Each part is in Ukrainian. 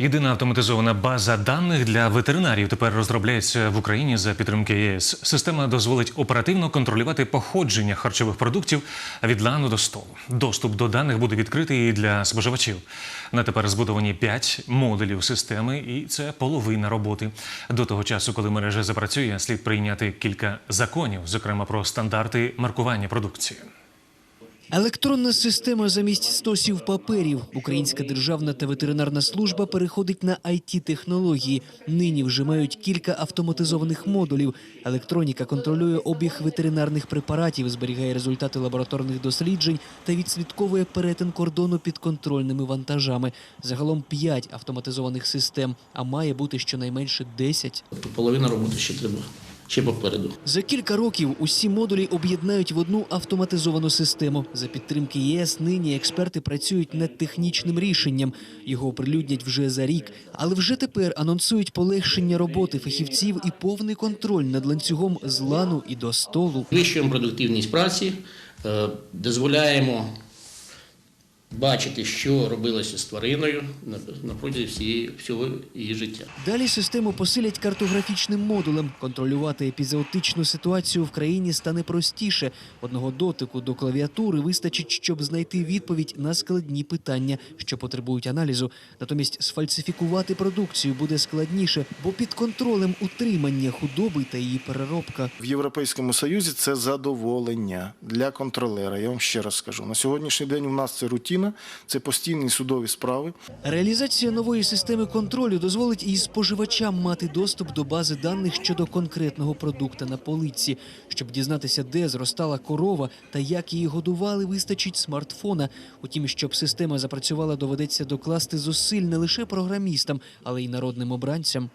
Єдина автоматизована база даних для ветеринарів тепер розробляється в Україні за підтримки ЄС. Система дозволить оперативно контролювати походження харчових продуктів від лану до столу. Доступ до даних буде відкритий і для споживачів. На тепер збудовані 5 модулів системи, і це половина роботи. До того часу, коли мережа запрацює, слід прийняти кілька законів, зокрема про стандарти маркування продукції. Електронна система замість стосів паперів. Українська державна та ветеринарна служба переходить на it технології Нині вже мають кілька автоматизованих модулів. Електроніка контролює обіг ветеринарних препаратів, зберігає результати лабораторних досліджень та відслідковує перетин кордону під контрольними вантажами. Загалом п'ять автоматизованих систем, а має бути щонайменше 10. Тобто половина роботи ще треба, ще попереду. За кілька років усі модулі об'єднають в одну автоматизовану систему. За підтримки ЄС нині експерти працюють над технічним рішенням. Його оприлюднять вже за рік, але вже тепер анонсують полегшення роботи фахівців і повний контроль над ланцюгом з лану і до столу. Підвищуємо продуктивність праці, е, дозволяємо бачити, що робилося з твариною на, протязі всієї, всього її життя. Далі систему посилять картографічним модулем. Контролювати епізоотичну ситуацію в країні стане простіше. Одного дотику до клавіатури вистачить, щоб знайти відповідь на складні питання, що потребують аналізу. Натомість сфальсифікувати продукцію буде складніше, бо під контролем утримання худоби та її переробка. В Європейському Союзі це задоволення для контролера. Я вам ще раз скажу. На сьогоднішній день у нас це рутіна, це постійні судові справи. Реалізація нової системи контролю дозволить і споживачам мати доступ до бази даних щодо конкретного продукта на полиці. Щоб дізнатися, де зростала корова та як її годували, вистачить смартфона. Утім, щоб система запрацювала, доведеться докласти зусиль не лише програмістам, але й народним обранцям.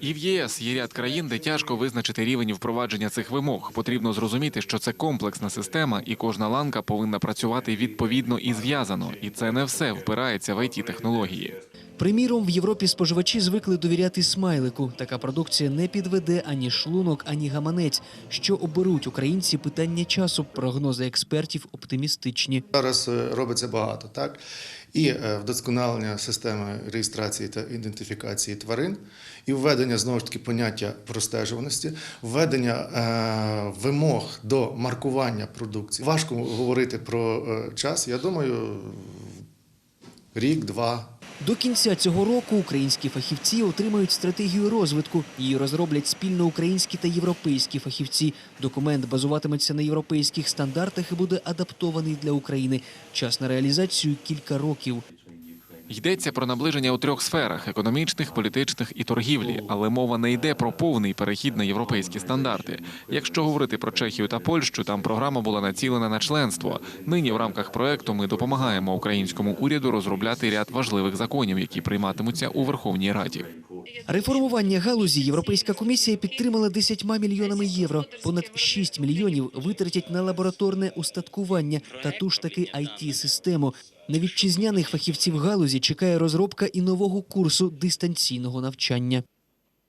І в ЄС є ряд країн, де тяжко визначити рівень впровадження цих вимог. Потрібно зрозуміти, що це комплексна система, і кожна ланка повинна працювати відповідно і зв'язано. І це не все впирається в it технології. Приміром, в Європі споживачі звикли довіряти смайлику. Така продукція не підведе ані шлунок, ані гаманець. Що оберуть українці питання часу. Прогнози експертів оптимістичні. Зараз е, робиться багато, так? І е, вдосконалення системи реєстрації та ідентифікації тварин, і введення знову ж таки поняття простежуваності, введення е, вимог до маркування продукції. Важко говорити про е, час. Я думаю, рік-два. До кінця цього року українські фахівці отримають стратегію розвитку. Її розроблять спільно українські та європейські фахівці. Документ базуватиметься на європейських стандартах і буде адаптований для України. Час на реалізацію кілька років. Йдеться про наближення у трьох сферах: економічних, політичних і торгівлі. Але мова не йде про повний перехід на європейські стандарти. Якщо говорити про Чехію та Польщу, там програма була націлена на членство. Нині в рамках проекту ми допомагаємо українському уряду розробляти ряд важливих законів, які прийматимуться у Верховній Раді. Реформування галузі Європейська комісія підтримала 10 мільйонами євро. Понад 6 мільйонів витратять на лабораторне устаткування та ту ж таки it систему На вітчизняних фахівців галузі чекає розробка і нового курсу дистанційного навчання.